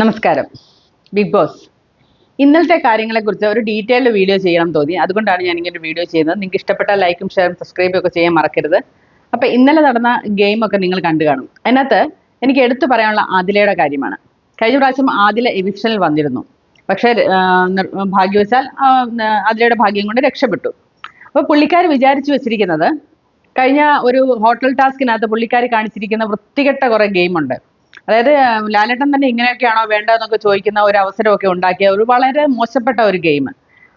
നമസ്കാരം. Bigg Boss. ഇന്നലത്തെ കാര്യങ്ങളെക്കുറിച്ച് ഒരു ഡീറ്റെയിൽഡ് വീഡിയോ ചെയ്യണം തോന്നി. അതുകൊണ്ടാണ് ഞാൻ ഇങ്ങനെ വീഡിയോ ചെയ്യുന്നത്. നിങ്ങൾക്ക് ഇഷ്ടപ്പെട്ട ലൈക്കും ഷെയറും സബ്സ്ക്രൈബും ഒക്കെ ചെയ്യാൻ മറക്കരുത്. അപ്പോൾ ഇന്നലെ നടന്ന ഗെയിമൊക്കെ നിങ്ങൾ കണ്ടു കാണും. അതിനകത്ത് എനിക്ക് എടുത്തു പറയാനുള്ള ആദിലയുടെ കാര്യമാണ്. കഴിഞ്ഞ പ്രാവശ്യം ആദില എവിക്ഷനിൽ വന്നിരുന്നു. പക്ഷേ ഭാഗ്യവശാൽ ആദിലയുടെ ഭാഗ്യം കൊണ്ട് രക്ഷപ്പെട്ടു. അപ്പോൾ പുള്ളിക്കാർ വിചാരിച്ചു വെച്ചിരിക്കുന്നത് കഴിഞ്ഞ ഒരു ഹോട്ടൽ ടാസ്കിനകത്ത് പുള്ളിക്കാർ കാണിച്ചിരിക്കുന്ന വൃത്തികെട്ട കുറേ ഗെയിമുണ്ട്. അതായത് ലാലേട്ടൻ തന്നെ ഇങ്ങനെയൊക്കെയാണോ വേണ്ടതെന്നൊക്കെ ചോദിക്കുന്ന ഒരു അവസരമൊക്കെ ഉണ്ടാക്കിയ ഒരു വളരെ മോശപ്പെട്ട ഒരു ഗെയിം.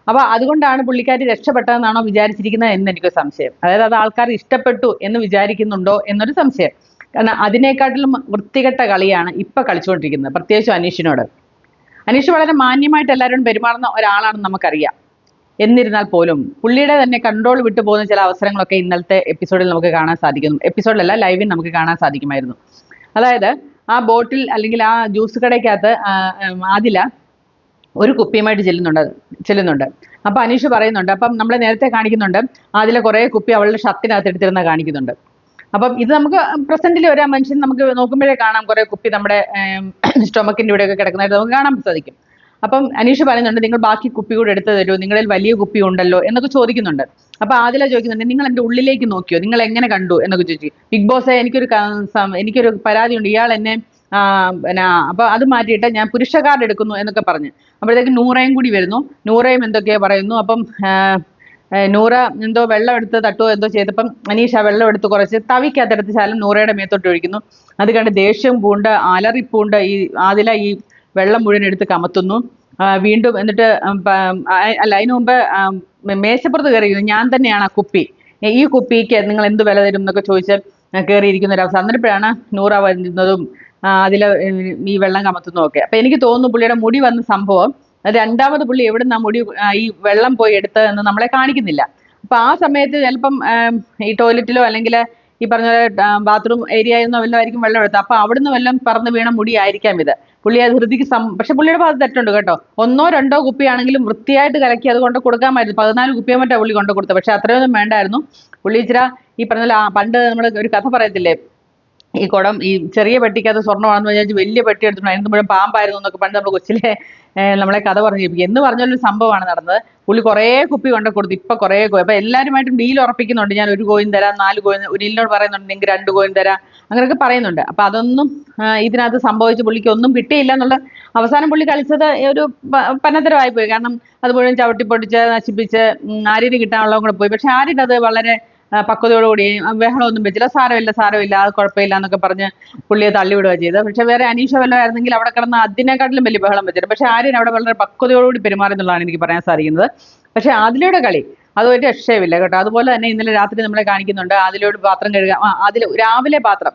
അപ്പൊ അതുകൊണ്ടാണ് പുള്ളിക്കാരി രക്ഷപ്പെട്ടതെന്നാണോ വിചാരിച്ചിരിക്കുന്നത് എന്ന് എനിക്ക് സംശയം. അതായത് അത് ആൾക്കാർ ഇഷ്ടപ്പെട്ടു എന്ന് വിചാരിക്കുന്നുണ്ടോ എന്നൊരു സംശയം. കാരണം അതിനേക്കാട്ടിലും വൃത്തികെട്ട കളിയാണ് ഇപ്പൊ കളിച്ചുകൊണ്ടിരിക്കുന്നത് പ്രത്യേകിച്ചും അനീഷിനോട്. അനീഷ് വളരെ മാന്യമായിട്ട് എല്ലാവരും പെരുമാറുന്ന ഒരാളാണെന്ന് നമുക്കറിയാം. എന്നിരുന്നാൽ പോലും പുള്ളിയുടെ തന്നെ കൺട്രോൾ വിട്ടു പോകുന്ന ചില അവസരങ്ങളൊക്കെ ഇന്നലത്തെ എപ്പിസോഡിൽ നമുക്ക് കാണാൻ സാധിക്കുന്നു. എപ്പിസോഡിലല്ല ലൈവിൽ നമുക്ക് കാണാൻ സാധിക്കുമായിരുന്നു. അതായത് ആ ബോട്ടിൽ അല്ലെങ്കിൽ ആ ജ്യൂസ് കടയ്ക്കകത്ത് ആദില ഒരു കുപ്പിയുമായിട്ട് ചെല്ലുന്നുണ്ട് ചെല്ലുന്നുണ്ട്. അപ്പൊ അനീഷ് പറയുന്നുണ്ട് അപ്പം നമ്മൾ നേരത്തെ കാണിക്കുന്നുണ്ട് ആദില കുറേ കുപ്പി അവളുടെ ഷർട്ടിനകത്ത് എടുത്തിരുന്ന കാണിക്കുന്നുണ്ട്. അപ്പം ഇത് നമുക്ക് പ്രസന്റിൽ ഒരു മനുഷ്യൻ നമുക്ക് നോക്കുമ്പോഴേ കാണാം കുറേ കുപ്പി നമ്മുടെ സ്റ്റൊമക്കിന്റെ ഇവിടെയൊക്കെ കിടക്കുന്നതായിട്ട് നമുക്ക് കാണാൻ സാധിക്കും. അപ്പം അനീഷ് പറയുന്നുണ്ട് നിങ്ങൾ ബാക്കി കുപ്പി കൂടെ എടുത്തു തരുമോ നിങ്ങളിൽ വലിയ കുപ്പി ഉണ്ടല്ലോ എന്നൊക്കെ ചോദിക്കുന്നുണ്ട്. അപ്പൊ ആദില ചോദിക്കുന്നുണ്ട് നിങ്ങൾ എന്റെ ഉള്ളിലേക്ക് നോക്കിയോ? നിങ്ങൾ എങ്ങനെ കണ്ടു? എന്നൊക്കെ ചോദിച്ചു. ബിഗ് ബോസെ എനിക്കൊരു എനിക്കൊരു പരാതിയുണ്ട്. ഇയാൾ എന്നെ പിന്നെ അപ്പൊ അത് മാറ്റിയിട്ട് ഞാൻ പുരുഷ കാർഡ് എടുക്കുന്നു എന്നൊക്കെ പറഞ്ഞു. അപ്പോഴത്തേക്ക് നൂറയും കൂടി വരുന്നു. നൂറയും എന്തൊക്കെയോ പറയുന്നു. അപ്പം നൂറ എന്തോ വെള്ളം എടുത്ത് തട്ടോ എന്തോ ചെയ്തപ്പം അനീഷ ആ വെള്ളം എടുത്ത് കുറച്ച് തവിക്കകത്തെടുത്ത് ശാലം നൂറയുടെ മേത്തോട്ട് ഒഴിക്കുന്നു. അത് കണ്ട് ദേഷ്യം പൂണ്ട് അലറിപ്പൂണ്ട് ഈ ആദില ഈ വെള്ളം മുഴുവൻ എടുത്ത് കമത്തുന്നു. വീണ്ടും എന്നിട്ട് അല്ല അതിനു മുമ്പ് മേശപ്പുറത്ത് കയറിയിരുന്നു ഞാൻ തന്നെയാണ് ആ കുപ്പി. ഈ കുപ്പിക്ക് നിങ്ങൾ എന്ത് വില തരും എന്നൊക്കെ ചോദിച്ച് കയറിയിരിക്കുന്ന ഒരു അവസ്ഥ. അന്നേരപ്പോഴാണ് നൂറ വരുന്നതും അതിൽ ഈ വെള്ളം കമത്തുന്നതും ഒക്കെ. അപ്പൊ എനിക്ക് തോന്നുന്നു പുള്ളിയുടെ മുടി വന്ന സംഭവം രണ്ടാമത് പുള്ളി എവിടെ നിന്ന് മുടി ഈ വെള്ളം പോയി എടുത്തതെന്ന് നമ്മളെ കാണിക്കുന്നില്ല. അപ്പൊ ആ സമയത്ത് ചിലപ്പം ഈ ടോയ്ലറ്റിലോ അല്ലെങ്കിൽ ഈ പറഞ്ഞ ബാത്റൂം ഏരിയയിൽ നിന്നോ വല്ലതും ആയിരിക്കും വെള്ളം എടുത്തത്. അപ്പൊ അവിടുന്ന് വല്ലതും പറന്ന് വീണ മുടി ആയിരിക്കാം ഇത്. പുള്ളി അത് ഹൃതിക്ക് സം പക്ഷെ പുള്ളിയുടെ ഭാഗത്ത് തെറ്റുണ്ട് കേട്ടോ. ഒന്നോ രണ്ടോ കുപ്പിയാണെങ്കിലും വൃത്തിയായിട്ട് കലക്കി അത് കൊണ്ട് കൊടുക്കാമായിരുന്നു. പതിനാല് കുപ്പിയോ മറ്റോ പുള്ളി കൊണ്ട് കൊടുത്തത്. പക്ഷെ അത്രയൊന്നും വേണ്ടായിരുന്നു. പുള്ളി ഇച്ചിര ഈ പറഞ്ഞ പണ്ട് നമ്മൾ ഒരു കഥ പറയത്തില്ലേ? ഈ കുടം ഈ ചെറിയ പെട്ടിക്കകത്ത് സ്വർണമാണെന്ന് വിചാരിച്ച് വലിയ പെട്ടി എടുത്തിട്ടുണ്ട്. അതിന് മുഴുവൻ പാമ്പായിരുന്നു എന്നൊക്കെ പണ്ട് നമ്മൾ കൊച്ചിലെ നമ്മളെ കഥ പറഞ്ഞു കേൾപ്പിക്കും എന്ന് പറഞ്ഞൊരു സംഭവമാണ് നടന്നത്. പുള്ളി കുറേ കുപ്പി കൊണ്ട് കൊടുത്തു ഇപ്പൊ കുറേ കോയി അപ്പൊ എല്ലാവരുമായിട്ടും ഡീൽ ഉറപ്പിക്കുന്നുണ്ട്. ഞാൻ ഒരു കോയിൻ തരാം നാല് കോയിൻ ഒരിലിനോട് പറയുന്നുണ്ട് നിങ്ങൾക്ക് രണ്ട് കോയിൻ തരാം അങ്ങനെയൊക്കെ പറയുന്നുണ്ട്. അപ്പൊ അതൊന്നും ഇതിനകത്ത് സംഭവിച്ച് പുള്ളിക്ക് ഒന്നും കിട്ടിയില്ല എന്നുള്ള അവസാനം പുള്ളി കളിച്ചത് ഒരു പന്നത്തരമായി പോയി കാരണം അത് മുഴുവൻ ചവിട്ടി പൊട്ടിച്ച് നശിപ്പിച്ച് ആരിന് കിട്ടാനുള്ളതും കൂടെ പോയി. പക്ഷെ ആര്യൻ അത് വളരെ പക്വതയോടുകൂടി ബഹളം ബഹളമൊന്നും വെച്ചില്ല സാരമില്ല സാരമില്ല അത് കുഴപ്പമില്ല എന്നൊക്കെ പറഞ്ഞ് പുള്ളിയെ തള്ളിവിടുക ചെയ്തത്. പക്ഷെ വേറെ അനീഷ വല്ലതും ആയിരുന്നെങ്കിൽ അവിടെ കിടന്ന് അതിനെക്കാട്ടിലും വലിയ ബഹളം വെച്ചിട്ട് പക്ഷെ ആര്യൻ അവിടെ വളരെ പക്വതയോടുകൂടി പെരുമാറി എന്നുള്ളതാണ് എനിക്ക് പറയാൻ സാധിക്കുന്നത്. പക്ഷെ ആദിലയുടെ കളി അത് ഒരു രക്ഷയുമില്ല കേട്ടോ. അതുപോലെ തന്നെ ഇന്നലെ രാത്രി നമ്മളെ കാണിക്കുന്നുണ്ട്. ആദിലയോട് പാത്രം കഴുകാം അതിൽ രാവിലെ പാത്രം.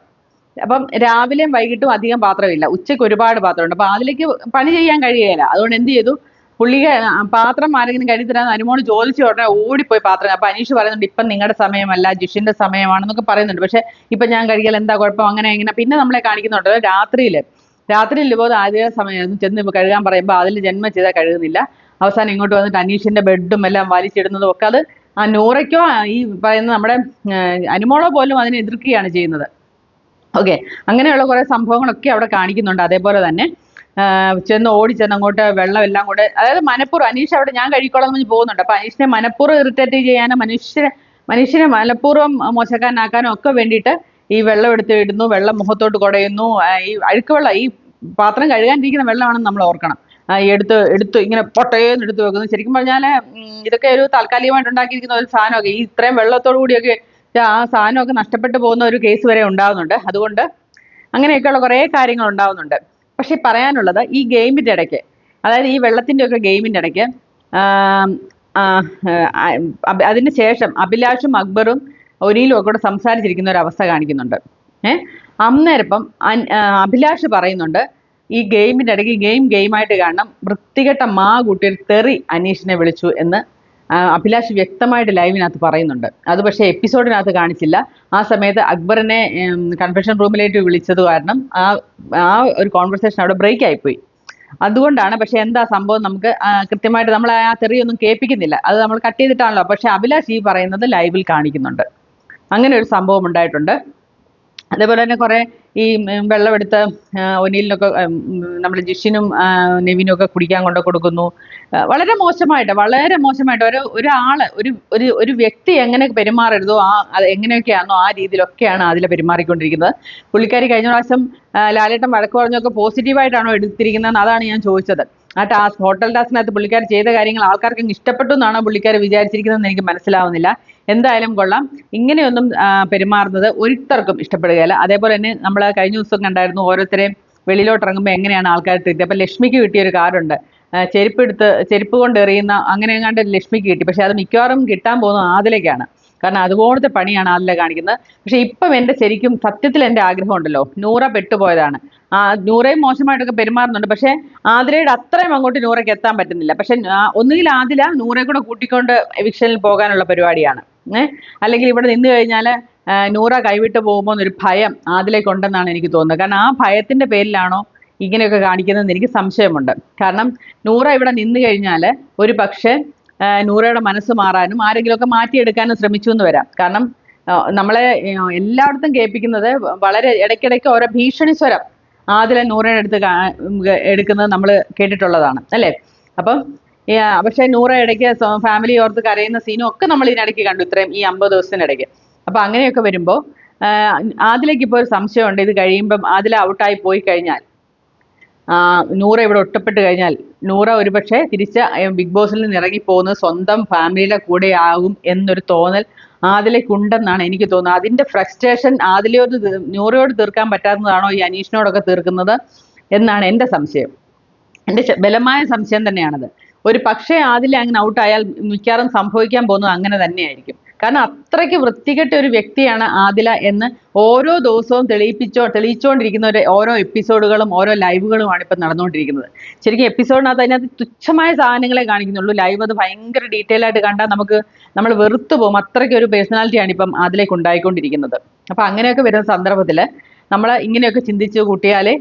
അപ്പം രാവിലെയും വൈകിട്ടും അധികം പാത്രമില്ല. ഉച്ചയ്ക്ക് ഒരുപാട് പാത്രമുണ്ട്. അപ്പൊ അതിലേക്ക് പണി ചെയ്യാൻ കഴിയുകയില്ല. അതുകൊണ്ട് എന്ത് ചെയ്തു? പുള്ളിക്ക് പാത്രം ആരെങ്കിലും കഴുകി തരാൻ അനുമോൾ ചോദിച്ച ഉടനെ ഓടിപ്പോയി പാത്രം. അപ്പൊ അനീഷ് പറയുന്നുണ്ട് ഇപ്പൊ നിങ്ങളുടെ സമയമല്ല ജിഷിന്റെ സമയമാണെന്നൊക്കെ പറയുന്നുണ്ട്. പക്ഷെ ഇപ്പൊ ഞാൻ കഴിക്കാൻ എന്താ കുഴപ്പം? അങ്ങനെ ഇങ്ങനെ. പിന്നെ നമ്മളെ കാണിക്കുന്നുണ്ട് രാത്രിയിൽ രാത്രിയിൽ ഇതുപോലെ ആദ്യ സമയം ചെന്ന് കഴുകാൻ പറയുമ്പോൾ അതിൽ ജന്മം ചെയ്താൽ കഴുകുന്നില്ല. അവസാനം ഇങ്ങോട്ട് വന്നിട്ട് അനീഷിന്റെ ബെഡും എല്ലാം വലിച്ചിടുന്നതും ഒക്കെ അത് ആ നൂറയ്ക്കോ ഈ പറയുന്ന നമ്മുടെ അനുമോളോ പോലും അതിനെ എതിർക്കുകയാണ് ചെയ്യുന്നത്. ഓക്കെ. അങ്ങനെയുള്ള കുറെ സംഭവങ്ങളൊക്കെ അവിടെ കാണിക്കുന്നുണ്ട് അതേപോലെ തന്നെ. ചെന്ന് ഓടി ചെന്ന് അങ്ങോട്ട് വെള്ളം എല്ലാം കൂടെ അതായത് മനപ്പൂർവം അനീഷ് അവിടെ ഞാൻ കഴിക്കോളാം എന്ന് പോകുന്നുണ്ട്. അപ്പൊ അനീഷിനെ മനപ്പൂർവം ഇറിറ്റേറ്റ് ചെയ്യാനും മനുഷ്യനെ മനുഷ്യനെ മനപ്പൂർവം മോശക്കാരനാക്കാനും ഒക്കെ വേണ്ടിയിട്ട് ഈ വെള്ളം എടുത്ത് ഇടുന്നു വെള്ളം മുഖത്തോട്ട് കുടയുന്നു. ഈ അഴുക്ക് വെള്ളം ഈ പാത്രം കഴുകാനിരിക്കുന്ന വെള്ളമാണെന്ന് നമ്മൾ ഓർക്കണം. എടുത്ത് എടുത്ത് ഇങ്ങനെ പൊട്ടയെന്ന് എടുത്ത് വെക്കുന്നു. ശരിക്കും പറഞ്ഞാൽ ഇതൊക്കെ ഒരു താൽക്കാലികമായിട്ട് ഉണ്ടാക്കിയിരിക്കുന്ന ഒരു സാധനമൊക്കെ. ഈ ഇത്രയും വെള്ളത്തോടു കൂടിയൊക്കെ ആ സാധനമൊക്കെ നഷ്ടപ്പെട്ടു പോകുന്ന ഒരു കേസ് വരെ ഉണ്ടാകുന്നുണ്ട് അതുകൊണ്ട് അങ്ങനെയൊക്കെയുള്ള കുറേ കാര്യങ്ങൾ ഉണ്ടാവുന്നുണ്ട്. പക്ഷെ പറയാനുള്ളത് ഈ ഗെയിമിന്റെ ഇടയ്ക്ക് അതായത് ഈ വെള്ളത്തിന്റെ ഒക്കെ ഗെയിമിന്റെ ഇടയ്ക്ക് അതിന് ശേഷം അഭിലാഷും അക്ബറും ഒരിയിലും ഒക്കെ കൂടെ സംസാരിച്ചിരിക്കുന്ന ഒരു അവസ്ഥ കാണിക്കുന്നുണ്ട്. ഏഹ് അന്നേരം ഇപ്പം അൻ- ആ, അഭിലാഷ് പറയുന്നുണ്ട് ഈ ഗെയിമിന്റെ ഇടയ്ക്ക് ഗെയിം ഗെയിമായിട്ട് കാണണം വൃത്തികെട്ട മാ കൂട്ടിയൊരു തെറി അനീഷിനെ വിളിച്ചു എന്ന് അഭിലാഷ് വ്യക്തമായിട്ട് ലൈവിനകത്ത് പറയുന്നുണ്ട്. അത് പക്ഷേ എപ്പിസോഡിനകത്ത് കാണിച്ചില്ല. ആ സമയത്ത് അക്ബറിനെ കൺഫെഷൻ റൂമിലേക്ക് വിളിച്ചത് കാരണം ആ ആ ഒരു കോൺവെർസേഷൻ അവിടെ ബ്രേക്ക് ആയിപ്പോയി. അതുകൊണ്ടാണ് പക്ഷെ എന്താ സംഭവം നമുക്ക് കൃത്യമായിട്ട് നമ്മൾ ആ തെറിയൊന്നും കേൾപ്പിക്കുന്നില്ല. അത് നമ്മൾ കട്ട് ചെയ്തിട്ടാണല്ലോ. പക്ഷെ അഭിലാഷ് ഈ പറയുന്നത് ലൈവിൽ കാണിക്കുന്നുണ്ട്. അങ്ങനെ ഒരു സംഭവം ഉണ്ടായിട്ടുണ്ട്. അതേപോലെ തന്നെ കുറേ ഈ വെള്ളമെടുത്ത് ഒനിലിനൊക്കെ നമ്മൾ ജിഷിനും നെവിനും ഒക്കെ കുടിക്കാൻ കൊണ്ട് കൊടുക്കുന്നു. വളരെ മോശമായിട്ട് വളരെ മോശമായിട്ട് ഒരു ഒരാൾ ഒരു ഒരു ഒരു വ്യക്തി എങ്ങനെ പെരുമാറരുതോ ആ എങ്ങനെയൊക്കെയാണോ ആ രീതിയിലൊക്കെയാണ് അതിൽ പെരുമാറിക്കൊണ്ടിരിക്കുന്നത്. പുള്ളിക്കാരി കഴിഞ്ഞ പ്രാവശ്യം ലാലേട്ടൻ വഴക്ക് പറഞ്ഞൊക്കെ പോസിറ്റീവായിട്ടാണോ എടുത്തിരിക്കുന്നത് അതാണ് ഞാൻ ചോദിച്ചത്. ആ ടാസ്ക് ഹോട്ടൽ ടാസ്കിനകത്ത് പുള്ളിക്കാർ ചെയ്ത കാര്യങ്ങൾ ആൾക്കാർക്ക് ഇഷ്ടപ്പെട്ടു എന്നാണോ പുള്ളിക്കാർ വിചാരിച്ചിരിക്കുന്നതെന്ന് എനിക്ക് മനസ്സിലാവുന്നില്ല. എന്തായാലും കൊള്ളാം. ഇങ്ങനെയൊന്നും പെരുമാറുന്നത് ഒരിത്തർക്കും ഇഷ്ടപ്പെടുകയില്ല. അതേപോലെ തന്നെ നമ്മൾ കഴിഞ്ഞ ദിവസം കണ്ടായിരുന്നു ഓരോരുത്തരെയും വെളിയിലോട്ട് ഇറങ്ങുമ്പോൾ എങ്ങനെയാണ് ആൾക്കാർ ട്രീറ്റ് അപ്പം ലക്ഷ്മിക്ക് കിട്ടിയ ഒരു കാറുണ്ട് ആ, ചെരുപ്പ് എടുത്ത് ചെരുപ്പ് കൊണ്ട് എറിയുന്ന അങ്ങനെ എങ്ങാണ്ട് ലക്ഷ്മിക്ക് കിട്ടി. പക്ഷെ അത് മിക്കവാറും കിട്ടാൻ പോകുന്നത് ആദിലേക്കാണ് കാരണം അതുപോലത്തെ പണിയാണ് ആദില കാണിക്കുന്നത്. പക്ഷെ ഇപ്പം എന്റെ ശരിക്കും സത്യത്തിൽ എന്റെ ആഗ്രഹം ഉണ്ടല്ലോ. നൂറ പെട്ടുപോയതാണ്. നൂറയും മോശമായിട്ടൊക്കെ പെരുമാറുന്നുണ്ട്. പക്ഷേ ആതിരയുടെ അത്രയും അങ്ങോട്ട് നൂറയ്ക്ക് എത്താൻ പറ്റുന്നില്ല. പക്ഷെ ഒന്നുകിൽ ആതില നൂറെ കൂടെ കൂട്ടിക്കൊണ്ട് എവിക്ഷനിൽ പോകാനുള്ള പരിപാടിയാണ്. അല്ലെങ്കിൽ ഇവിടെ നിന്ന് കഴിഞ്ഞാൽ നൂറ കൈവിട്ട് പോകുമ്പോൾ എന്നൊരു ഭയം ആദിലേക്കുണ്ടെന്നാണ് എനിക്ക് തോന്നുന്നത്. കാരണം ആ ഭയത്തിന്റെ പേരിലാണോ ഇങ്ങനെയൊക്കെ കാണിക്കുന്നതെന്ന് എനിക്ക് സംശയമുണ്ട്. കാരണം നൂറ ഇവിടെ നിന്ന് കഴിഞ്ഞാൽ ഒരു പക്ഷേ നൂറയുടെ മനസ്സ് മാറാനും ആരെങ്കിലുമൊക്കെ മാറ്റിയെടുക്കാനും ശ്രമിച്ചു എന്ന് വരാം. കാരണം നമ്മളെ എല്ലായിടത്തും കേൾപ്പിക്കുന്നത് വളരെ ഇടയ്ക്കിടയ്ക്ക് ഓരോ ഭീഷണി സ്വരം. ആദില നൂറയുടെ അടുത്ത് എടുക്കുന്നത് നമ്മൾ കേട്ടിട്ടുള്ളതാണ് അല്ലേ? അപ്പം പക്ഷേ നൂറ ഇടയ്ക്ക് ഫാമിലി ഓർത്ത് കരയുന്ന സീനും ഒക്കെ നമ്മൾ ഇതിനിടയ്ക്ക് കണ്ടു ഇത്രയും ഈ അമ്പത് ദിവസത്തിനിടയ്ക്ക്. അപ്പോൾ അങ്ങനെയൊക്കെ വരുമ്പോൾ ആദിലേക്ക് ഇപ്പോൾ ഒരു സംശയമുണ്ട് ഇത് കഴിയുമ്പം ആദില ഔട്ടായി പോയി കഴിഞ്ഞാൽ. നൂറ ഇവിടെ ഒറ്റപ്പെട്ട് കഴിഞ്ഞാൽ നൂറ ഒരുപക്ഷെ തിരിച്ച് ബിഗ് ബോസിൽ നിന്ന് ഇറങ്ങി പോകുന്നത് സ്വന്തം ഫാമിലിയുടെ കൂടെ ആകും എന്നൊരു തോന്നൽ ആദിലേക്കുണ്ടെന്നാണ് എനിക്ക് തോന്നുന്നത്. അതിന്റെ ഫ്രസ്ട്രേഷൻ ആദിലയോട് നൂറയോട് തീർക്കാൻ പറ്റാത്തതാണോ ഈ അനീഷിനോടൊക്കെ തീർക്കുന്നത് എന്നാണ് എന്റെ സംശയം. എന്റെ ബലമായ സംശയം തന്നെയാണത്. ഒരു പക്ഷേ ആദില അങ്ങനെ ഔട്ടായാൽ മിക്കവാറും സംഭവിക്കാൻ പോകുന്നത് അങ്ങനെ തന്നെയായിരിക്കും. കാരണം അത്രയ്ക്ക് വൃത്തികെട്ട ഒരു വ്യക്തിയാണ് ആദില എന്ന് ഓരോ ദിവസവും തെളിയിപ്പിച്ചോ തെളിയിച്ചുകൊണ്ടിരിക്കുന്ന ഒരു ഓരോ എപ്പിസോഡുകളും ഓരോ ലൈവുകളുമാണ് ഇപ്പം നടന്നുകൊണ്ടിരിക്കുന്നത്. ശരിക്കും എപ്പിസോഡിനകത്ത് അതിനകത്ത് തുച്ഛമായ സാധനങ്ങളെ കാണിക്കുന്നുള്ളൂ. ലൈവ് അത് ഭയങ്കര ഡീറ്റെയിൽ ആയിട്ട് കണ്ടാൽ നമുക്ക് നമ്മൾ വെറുത്തു പോകും. അത്രയ്ക്ക് ഒരു പേഴ്സണാലിറ്റിയാണ് ഇപ്പം അതിലേക്ക് ഉണ്ടായിക്കൊണ്ടിരിക്കുന്നത്. അപ്പം അങ്ങനെയൊക്കെ വരുന്ന സന്ദർഭത്തിൽ നമ്മൾ ഇങ്ങനെയൊക്കെ ചിന്തിച്ച് കൂട്ടിയാലേ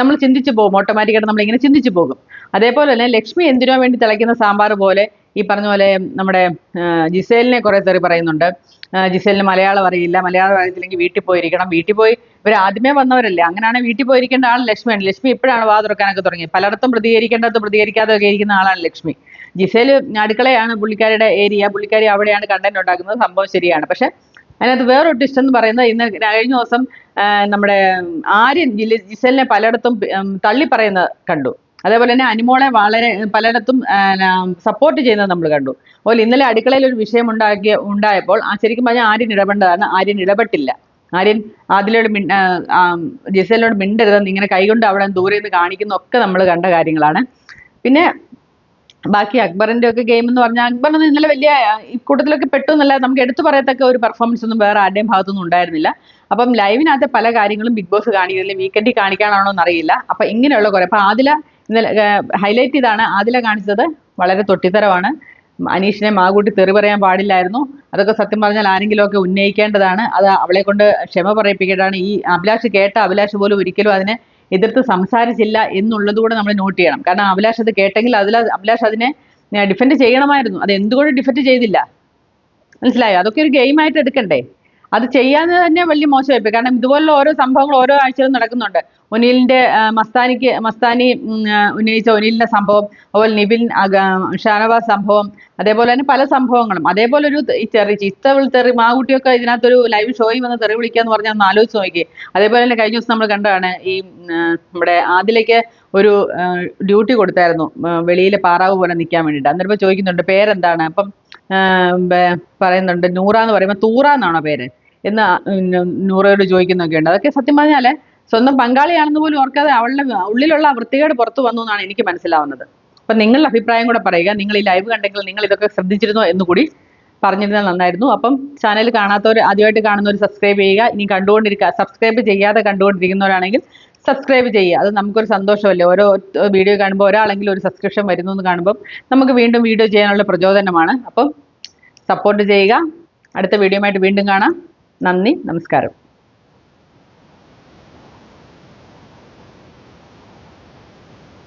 നമ്മൾ ചിന്തിച്ചു പോകും. ഓട്ടോമാറ്റിക്കായിട്ട് നമ്മൾ ഇങ്ങനെ ചിന്തിച്ചു പോകും. അതേപോലെ തന്നെ ലക്ഷ്മി എന്തിനോ വേണ്ടി തിളയ്ക്കുന്ന സാമ്പാർ പോലെ ഈ പറഞ്ഞ പോലെ നമ്മുടെ ജിസേലിനെ കുറെ തെറി പറയുന്നുണ്ട്. ജിസേലിന് മലയാളം അറിയില്ല. മലയാളം അറിയത്തില്ലെങ്കിൽ വീട്ടിൽ പോയിരിക്കണം. വീട്ടിൽ പോയി ഇവർ ആദ്യമേ വന്നവരല്ലേ. അങ്ങനെയാണ് വീട്ടിൽ പോയിരിക്കേണ്ട ആൾ ലക്ഷ്മിയാണ്. ലക്ഷ്മി ഇപ്പോഴാണ് വാ തുറക്കാനൊക്കെ തുടങ്ങിയത്. പലയിടത്തും പ്രതികരിക്കേണ്ടത് പ്രതികരിക്കാതെ ഒക്കെ ഇരിക്കുന്ന ആളാണ് ലക്ഷ്മി. ജിസേൽ അടുക്കളയാണ് പുള്ളിക്കാരിയുടെ ഏരിയ. പുള്ളിക്കാരി അവിടെയാണ് കണ്ടന്റ് ഉണ്ടാക്കുന്നത്. സംഭവം ശരിയാണ്. പക്ഷെ അതിനകത്ത് വേറൊരു ട്വിസ്റ്റ് എന്ന് പറയുന്നത് ഇന്ന് കഴിഞ്ഞ ദിവസം നമ്മുടെ ആര്യൻ ജിസേലിനെ പലയിടത്തും തള്ളി പറയുന്നത് കണ്ടു. അതേപോലെ തന്നെ അനിമോളെ വളരെ പലയിടത്തും സപ്പോർട്ട് ചെയ്യുന്നത് നമ്മൾ കണ്ടു. അതുപോലെ ഇന്നലെ അടുക്കളയിൽ ഒരു വിഷയം ഉണ്ടാക്കിയ ഉണ്ടായപ്പോൾ ശരിക്കും പറഞ്ഞാൽ ആര്യൻ ഇടപെട്ടതാണ് ആര്യൻ ഇടപെട്ടില്ല. ആര്യൻ അതിലോട് മിണ്ട ജിസേലിനോട് മിണ്ടരുതെന്ന് ഇങ്ങനെ കൈകൊണ്ട് അവിടെ ദൂരെ നിന്ന് കാണിക്കുന്നൊക്കെ നമ്മൾ കണ്ട കാര്യങ്ങളാണ്. പിന്നെ ബാക്കി അക്ബറിന്റെ ഒക്കെ ഗെയിം എന്ന് പറഞ്ഞാൽ അക്ബറിന് ഇന്നലെ വലിയ ഇക്കൂട്ടത്തിലൊക്കെ പെട്ടു എന്നല്ല നമുക്ക് എടുത്തു പറയത്തക്ക ഒരു പെർഫോമൻസ് ഒന്നും വേറെ ആരുടെയും ഭാഗത്തൊന്നും ഉണ്ടായിരുന്നില്ല. അപ്പം ലൈവിനകത്തെ പല കാര്യങ്ങളും ബിഗ് ബോസ് കാണിക്കുന്നില്ല വീക്കെൻഡിൽ കാണിക്കാനാണോ എന്നറിയില്ല. അപ്പൊ ഇങ്ങനെയുള്ള കുറെ അപ്പൊ ആദില ഇന്നലെ ഹൈലൈറ്റ് ചെയ്താണ് ആദില കാണിച്ചത് വളരെ തൊട്ടിത്തരമാണ്. അനീഷിനെ മാകൂട്ടി തെറി പറയാൻ പാടില്ലായിരുന്നു. അതൊക്കെ സത്യം പറഞ്ഞാൽ ആരെങ്കിലുമൊക്കെ ഉന്നയിക്കേണ്ടതാണ്. അത് അവളെ കൊണ്ട് ക്ഷമ പറയിപ്പിക്കേണ്ടതാണ്. ഈ അഭിലാഷ് കേട്ട അഭിലാഷ് പോലും ഒരിക്കലും അതിനെ എതിർത്ത് സംസാരിച്ചില്ല എന്നുള്ളത് കൂടെ നമ്മൾ നോട്ട് ചെയ്യണം. കാരണം അഭിലാഷ് അത് കേട്ടെങ്കിൽ അതിൽ അഭിലാഷ് അതിനെ ഡിഫെൻഡ് ചെയ്യണമായിരുന്നു. അത് എന്തുകൊണ്ട് ഡിഫെൻഡ് ചെയ്തില്ല? മനസ്സിലായോ? അതൊക്കെ ഒരു ഗെയിം ആയിട്ട് എടുക്കണ്ടേ? അത് ചെയ്യാന്ന് തന്നെ വലിയ മോശമായിപ്പോയി. കാരണം ഇതുപോലുള്ള ഓരോ സംഭവങ്ങൾ ഓരോ ആഴ്ചയിലും നടക്കുന്നുണ്ട്. ഒനീലിന്റെ മസ്താനിക്ക് മസ്താനി ഉന്നയിച്ച ഒനീലിന്റെ സംഭവം അതുപോലെ നിവിൻ ഷാനവാസ് സംഭവം അതേപോലെ തന്നെ പല സംഭവങ്ങളും. അതേപോലെ ഒരു തെറി ഈ ചെറി ചിത്ത വിളി തെറി മാകുട്ടിയൊക്കെ ഇതിനകത്തൊരു ലൈവ് ഷോയിൽ വന്ന് തെറി വിളിക്കാന്ന് പറഞ്ഞാൽ ഒന്ന് ആലോചിച്ച് നോക്കി അതേപോലെ തന്നെ കഴിഞ്ഞ ദിവസം നമ്മൾ കണ്ടതാണ് ഈ നമ്മുടെ ആദിലേക്ക് ഒരു ഡ്യൂട്ടി കൊടുത്തായിരുന്നു. വെളിയിൽ പാറാവ് പോലെ നിൽക്കാൻ വേണ്ടിയിട്ട്. അന്നേരം ചോദിക്കുന്നുണ്ട് പേരെന്താണ്? അപ്പം പറയുന്നുണ്ട് നൂറ എന്ന് പറയുമ്പോൾ തൂറ എന്നാണോ പേര്? എന്ന് നൂറയോട് ചോദിക്കുന്നൊക്കെ ഉണ്ട്. അതൊക്കെ സത്യം പറഞ്ഞാൽ സ്വന്തം പങ്കാളിയാണെന്ന് പോലും ഓർക്കാതെ അവളുടെ ഉള്ളിലുള്ള വൃത്തികേട് പുറത്തു വന്നു എന്നാണ് എനിക്ക് മനസ്സിലാവുന്നത്. അപ്പൊ നിങ്ങളുടെ അഭിപ്രായം കൂടെ പറയുക. നിങ്ങൾ ഈ ലൈവ് കണ്ടെങ്കിൽ നിങ്ങൾ ഇതൊക്കെ ശ്രദ്ധിച്ചിരുന്നോ എന്ന് കൂടി പറഞ്ഞിരുന്നാൽ നന്നായിരുന്നു. അപ്പം ചാനൽ കാണാത്തവർ ആദ്യമായിട്ട് കാണുന്നവർ സബ്സ്ക്രൈബ് ചെയ്യുക. ഇനി കണ്ടുകൊണ്ടിരിക്കുക സബ്സ്ക്രൈബ് ചെയ്യാതെ കണ്ടുകൊണ്ടിരിക്കുന്നവരാണെങ്കിൽ സബ്സ്ക്രൈബ് ചെയ്യുക. അത് നമുക്കൊരു സന്തോഷമല്ലേ? ഓരോ വീഡിയോ കാണുമ്പോൾ ഒരാളെങ്കിലും ഒരു സബ്സ്ക്രിപ്ഷൻ വരുന്നു എന്ന് കാണുമ്പോൾ നമുക്ക് വീണ്ടും വീഡിയോ ചെയ്യാനുള്ള പ്രചോദനമാണ്. അപ്പം സപ്പോർട്ട് ചെയ്യുക. അടുത്ത വീഡിയോ വീണ്ടും കാണാം. നന്ദി നമസ്കാരം.